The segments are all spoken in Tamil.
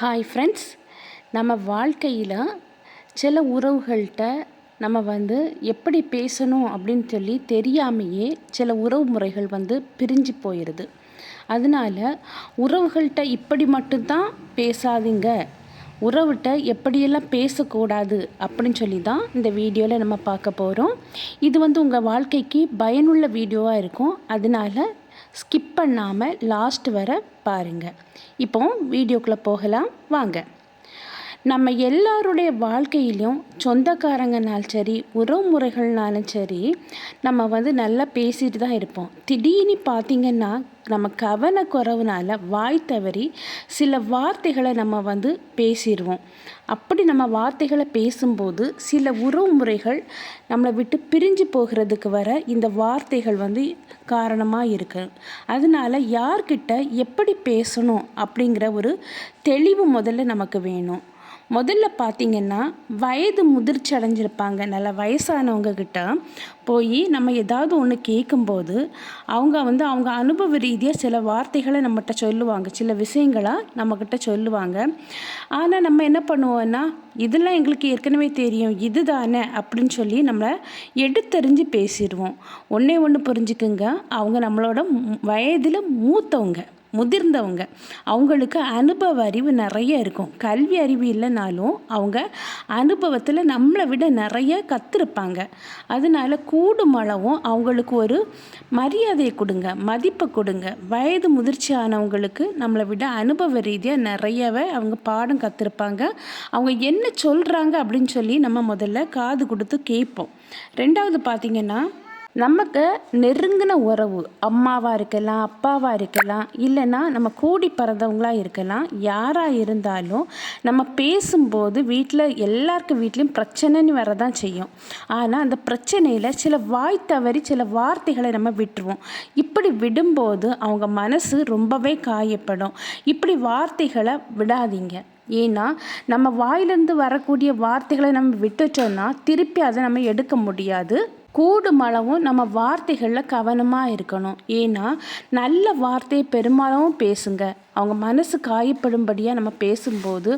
ஹாய் ஃப்ரெண்ட்ஸ் நம்ம வாழ்க்கையில் சில உறவுகள்கிட்ட நம்ம வந்து எப்படி பேசணும் அப்படின்னு சொல்லி தெரியாமையே சில உறவு முறைகள் வந்து பிரிஞ்சு போயிடுது அதனால உறவுகள்கிட்ட இப்படி மட்டும்தான் பேசாதீங்க. உறவுகிட்ட எப்படியெல்லாம் பேசக்கூடாது அப்படின்னு சொல்லி தான் இந்த வீடியோவில் நம்ம பார்க்க போகிறோம் இது வந்து உங்கள் வாழ்க்கைக்கு பயனுள்ள வீடியோவாக இருக்கும். அதனால ஸ்கிப் பண்ணாமல் லாஸ்ட் வர பாருங்கள் இப்போ வீடியோக்குள்ளே போகலாம். வாங்க. நம்ம எல்லாருடைய வாழ்க்கையிலையும் சொந்தக்காரங்கனாலும் சரி உறவு முறைகள்னாலும் சரி நம்ம வந்து நல்லா பேசிட்டு தான் இருப்போம். திடீர்னு பார்த்திங்கன்னா நம்ம கவனக்குறவுனால வாய் தவறி சில வார்த்தைகளை நம்ம வந்து பேசிடுவோம் அப்படி நம்ம வார்த்தைகளை பேசும்போது சில உறவு முறைகள் நம்மளை விட்டு பிரிஞ்சு போகிறதுக்கு வர இந்த வார்த்தைகள் வந்து காரணமாக இருக்கு. அதனால யார்கிட்ட எப்படி பேசணும் அப்படிங்கிற ஒரு தெளிவு முதல்ல நமக்கு வேணும். முதல்ல பார்த்திங்கன்னா வயது முதிர்ச்சி அடைஞ்சிருப்பாங்க. நல்ல வயசானவங்கக்கிட்ட போய் நம்ம ஏதாவது ஒன்று கேட்கும்போது அவங்க வந்து அவங்க அனுபவ ரீதியாக சில வார்த்தைகளை நம்மகிட்ட சொல்லுவாங்க. சில விஷயங்களாக நம்மக்கிட்ட சொல்லுவாங்க. ஆனால் நம்ம என்ன பண்ணுவோன்னா இதெல்லாம் எங்களுக்கு ஏற்கனவே தெரியும். இது தானே அப்படின்னு சொல்லி நம்மளை எடுத்தறிஞ்சு பேசிடுவோம். ஒன்றே ஒன்று புரிஞ்சுக்குங்க. அவங்க நம்மளோட வயதில் மூத்தவங்க. முதிர்ந்தவங்க. அவங்களுக்கு அனுபவ அறிவு நிறைய இருக்கும். கல்வி அறிவு இல்லைனாலும் அவங்க அனுபவத்தில் நம்மளை விட நிறைய கற்றுருப்பாங்க அதனால் கூடுமளவும் அவங்களுக்கு ஒரு மரியாதையை கொடுங்க மதிப்பை கொடுங்க. வயது முதிர்ச்சி ஆனவங்களுக்கு நம்மளை விட அனுபவ ரீதியாக நிறையவே அவங்க பாடம் கற்றுருப்பாங்க அவங்க என்ன சொல்கிறாங்க அப்படின்னு சொல்லி நம்ம முதல்ல காது கொடுத்து கேட்போம். ரெண்டாவது பார்த்திங்கன்னா நமக்கு நெருங்கின உறவு அம்மாவாக இருக்கலாம் அப்பாவாக இருக்கலாம் இல்லைன்னா நம்ம கூடி பிறந்தவங்களாக இருக்கலாம் யாராக இருந்தாலும் நம்ம பேசும்போது வீட்டில் எல்லாருக்கும் வீட்லேயும் பிரச்சனைன்னு வரதான் செய்யும். ஆனால் அந்த பிரச்சனையில் சில வாய் தவறி சில வார்த்தைகளை நம்ம விட்டுருவோம். இப்படி விடும்போது அவங்க மனசு ரொம்பவே காயப்படும். இப்படி வார்த்தைகளை விடாதீங்க. ஏன்னா நம்ம வாயிலேருந்து வரக்கூடிய வார்த்தைகளை நம்ம விட்டுட்டோன்னா திருப்பி அதை நம்ம எடுக்க முடியாது. கூடுமளவும் நம்ம வார்த்தைகளில் கவனமாக இருக்கணும். ஏன்னா நல்ல வார்த்தையை பெரும்பாலும் பேசுங்க. அவங்க மனசு காயப்படும்படியாக நம்ம பேசும்போது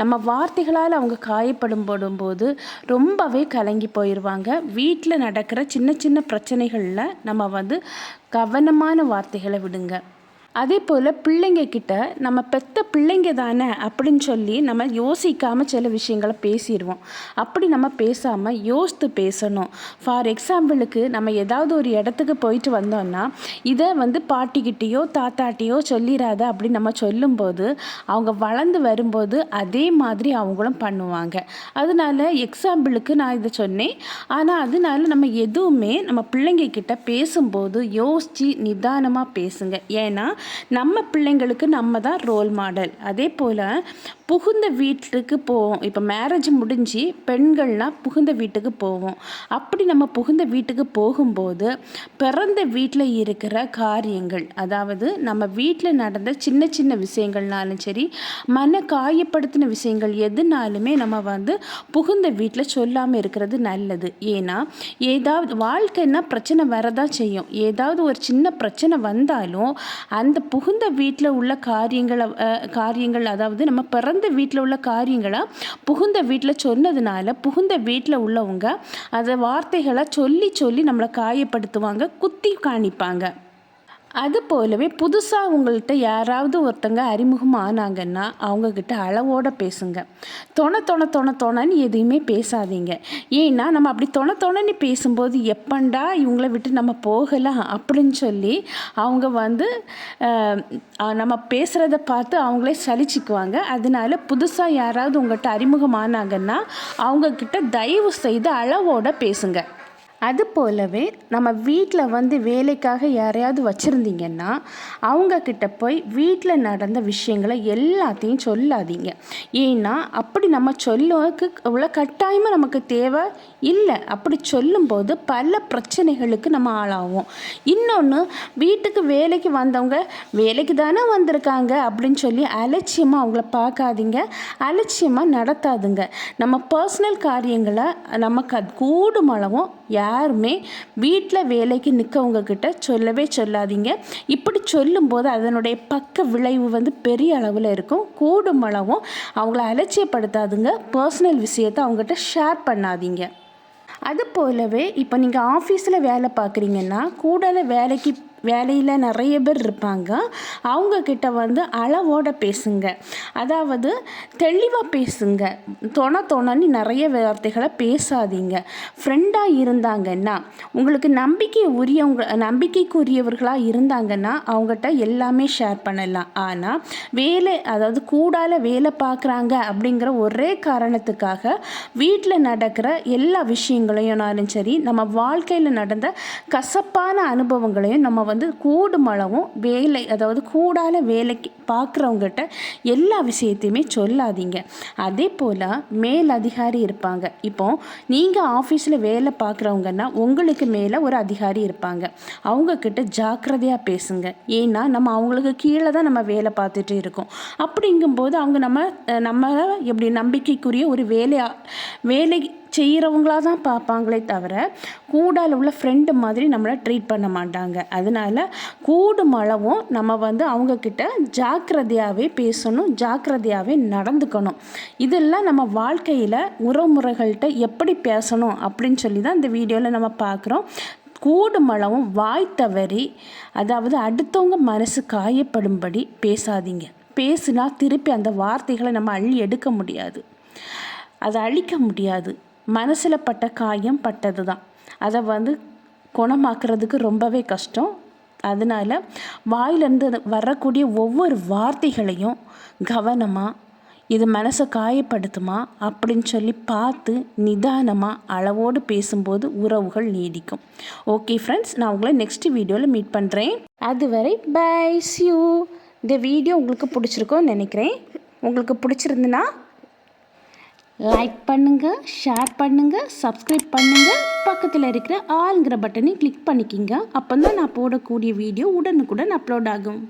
நம்ம வார்த்தைகளால் அவங்க காயப்படும் போடும்போது ரொம்பவே கலங்கி போயிடுவாங்க வீட்டில் நடக்கிற சின்ன சின்ன பிரச்சனைகளில் நம்ம வந்து கவனமான வார்த்தைகளை விடுங்க. அதே போல் பிள்ளைங்க கிட்ட நம்ம பெத்த பிள்ளைங்க தானே அப்படின்னு சொல்லி நம்ம யோசிக்காமல் சில விஷயங்களை பேசிடுவோம். அப்படி நம்ம பேசாமல் யோசித்து பேசணும். ஃபார் எக்ஸாம்பிளுக்கு நம்ம ஏதாவது ஒரு இடத்துக்கு போயிட்டு வந்தோம்னா இதை வந்து பாட்டிக்கிட்டேயோ தாத்தாட்டியோ சொல்லிடாத அப்படின்னு நம்ம சொல்லும்போது அவங்க வளர்ந்து வரும்போது அதே மாதிரி அவங்களும் பண்ணுவாங்க. அதனால எக்ஸாம்பிளுக்கு நான் இதை சொன்னேன். ஆனால் அதனால நம்ம எதுவுமே நம்ம பிள்ளைங்க கிட்ட பேசும்போது யோசித்து நிதானமாக பேசுங்க. ஏன்னா நம்ம பிள்ளைங்களுக்கு நம்ம தான் ரோல் மாடல் அதே போல் புகுந்த வீட்டுக்கு போவோம் இப்போ மேரேஜ் முடிஞ்சு பெண்கள்லாம் புகுந்த வீட்டுக்கு போவோம். அப்படி நம்ம புகுந்த வீட்டுக்கு போகும்போது பிறந்த வீட்டில் இருக்கிற காரியங்கள் அதாவது நம்ம வீட்டில் நடந்த சின்ன சின்ன விஷயங்கள்னாலும் சரி மன காயப்படுத்தின விஷயங்கள் எதுனாலுமே நம்ம வந்து புகுந்த வீட்டில் சொல்லாமல் இருக்கிறது நல்லது. ஏன்னா ஏதாவது வாழ்க்கைன்னா பிரச்சனை வரதான் செய்யும். ஏதாவது ஒரு சின்ன பிரச்சனை வந்தாலும் அந்த புகுந்த வீட்டில் உள்ள காரியங்களை காரியங்கள் அதாவது நம்ம பிறந்த வீட்டில் உள்ள காரியங்களை புகுந்த வீட்டில் சொன்னதுனால புகுந்த வீட்டில் உள்ளவங்க அதை வார்த்தைகளை சொல்லி சொல்லி நம்மளை காயப்படுத்துவாங்க குத்தி காணிப்பாங்க. அது போலவே புதுசாக உங்கள்கிட்ட யாராவது ஒருத்தங்க அறிமுகம் ஆனாங்கன்னா அவங்கக்கிட்ட அளவோடு பேசுங்க. தொண தொண தொண தொணன்னு எதையுமே பேசாதீங்க. ஏன்னா நம்ம அப்படி தொண தொணன்னு பேசும்போது எப்பண்டா இவங்கள விட்டு நம்ம போகலாம் அப்படின்னு சொல்லி அவங்க வந்து நம்ம பேசுகிறத பார்த்து அவங்களே சலிச்சிக்குவாங்க. அதனால புதுசாக யாராவது உங்கள்கிட்ட அறிமுகம் ஆனாங்கன்னா அவங்கக்கிட்ட தயவு செய்து அளவோடு பேசுங்க. அது போலவே நம்ம வீட்டில் வந்து வேலைக்காக யாரையாவது வச்சுருந்தீங்கன்னா அவங்கக்கிட்ட போய் வீட்டில் நடந்த விஷயங்களை எல்லாத்தையும் சொல்லாதீங்க. ஏன்னா அப்படி நம்ம சொல்லக்கு அவ்வளோ கட்டாயமாக நமக்கு தேவை இல்லை. அப்படி சொல்லும்போது பல பிரச்சனைகளுக்கு நம்ம ஆளாகும் இன்னொன்று வீட்டுக்கு வேலைக்கு வந்தவங்க வேலைக்கு தானே வந்திருக்காங்க அப்படின்னு சொல்லி அலட்சியமாக அவங்கள பார்க்காதீங்க. அலட்சியமாக நடத்தாதுங்க. நம்ம பர்சனல் காரியங்களை நமக்கு அது கூடுமளவும் யாருமே வீட்டில் வேலைக்கு நிற்கவங்க கிட்ட சொல்லவே சொல்லாதீங்க. இப்படி சொல்லும்போது அதனுடைய பக்க விளைவு வந்து பெரிய அளவில் இருக்கும். கூடும் அளவும் அவங்கள அலட்சியப்படுத்தாதுங்க. பர்சனல் விஷயத்தை அவங்ககிட்ட ஷேர் பண்ணாதீங்க. அது போலவே இப்போ நீங்கள் ஆஃபீஸில் வேலை பார்க்குறீங்கன்னா கூட வேலைக்கு வேலையில் நிறைய பேர் இருப்பாங்க. அவங்கக்கிட்ட வந்து அளவோட பேசுங்க. அதாவது தெளிவாக பேசுங்க. தொண தொணன்னு நிறைய வார்த்தைகளை பேசாதீங்க. ஃப்ரெண்டாக இருந்தாங்கன்னா உங்களுக்கு நம்பிக்கை உரியவங்க நம்பிக்கைக்குரியவர்களாக இருந்தாங்கன்னா அவங்ககிட்ட எல்லாமே ஷேர் பண்ணலாம். ஆனால் வேலை அதாவது கூடால வேலை பார்க்குறாங்க அப்படிங்கிற ஒரே காரணத்துக்காக வீட்டில் நடக்கிற எல்லா விஷயங்களையும் சரி நம்ம வாழ்க்கையில் நடந்த கசப்பான அனுபவங்களையும் நம்ம வந்து கூடு மழவும் வேலை அதாவது கூடால வேலைக்கு பார்க்குறவங்ககிட்ட எல்லா விஷயத்தையுமே சொல்லாதீங்க. அதே போல் மேல் அதிகாரி இருப்பாங்க. இப்போ நீங்கள் ஆஃபீஸில் வேலை பார்க்குறவங்கன்னா உங்களுக்கு மேலே ஒரு அதிகாரி இருப்பாங்க. அவங்கக்கிட்ட ஜாக்கிரதையாக பேசுங்க. ஏன்னா நம்ம அவங்களுக்கு கீழே தான் நம்ம வேலை பார்த்துட்டு இருக்கோம். அப்படிங்கும்போது அவங்க நம்ம நம்ம எப்படி நம்பிக்கைக்குரிய ஒரு வேலையாக வேலை செய்கிறவங்களாக தான் பார்ப்பாங்களே தவிர கூடால உள்ள ஃப்ரெண்டு மாதிரி நம்மளை ட்ரீட் பண்ண மாட்டாங்க. அதனால் கூடும் அளவும் நம்ம வந்து அவங்கக்கிட்ட ஜாக்கிரதையாகவே பேசணும் ஜாக்கிரதையாகவே நடந்துக்கணும். இதெல்லாம் நம்ம வாழ்க்கையில் உறவுமுறைகள்கிட்ட எப்படி பேசணும் அப்படின்னு சொல்லி தான் இந்த வீடியோவில் நம்ம பார்க்குறோம். கூடுமளவும் வாய் தவறி அதாவது அடுத்தவங்க மனசு காயப்படும்படி பேசாதீங்க. பேசுனா திருப்பி அந்த வார்த்தைகளை நம்ம அள்ளி எடுக்க முடியாது. அதை அழிக்க முடியாது. மனசில் பட்ட காயம் பட்டது தான் அதை வந்து குணமாக்குறதுக்கு ரொம்பவே கஷ்டம். அதனால் வாயிலேருந்து வரக்கூடிய ஒவ்வொரு வார்த்தைகளையும் கவனமாக இது மனசை காயப்படுத்துமா அப்படின்னு சொல்லி பார்த்து நிதானமாக அளவோடு பேசும்போது உறவுகள் நீடிக்கும். ஓகே ஃப்ரெண்ட்ஸ் நான் உங்களை நெக்ஸ்ட் வீடியோவில் மீட் பண்ணுறேன் அதுவரை பை யூ இந்த வீடியோ உங்களுக்கு பிடிச்சிருக்கோன்னு நினைக்கிறேன். உங்களுக்கு பிடிச்சிருந்துன்னா லைக் பண்ணுங்கள் ஷேர் பண்ணுங்கள் சப்ஸ்கிரைப் பண்ணுங்கள் பக்கத்தில் இருக்கிற ஆளுங்கிற பட்டனை கிளிக் பண்ணிக்கிங்க. அப்போ தான் நான் போடக்கூடிய வீடியோ உடனுக்குடன் அப்லோட் ஆகும்.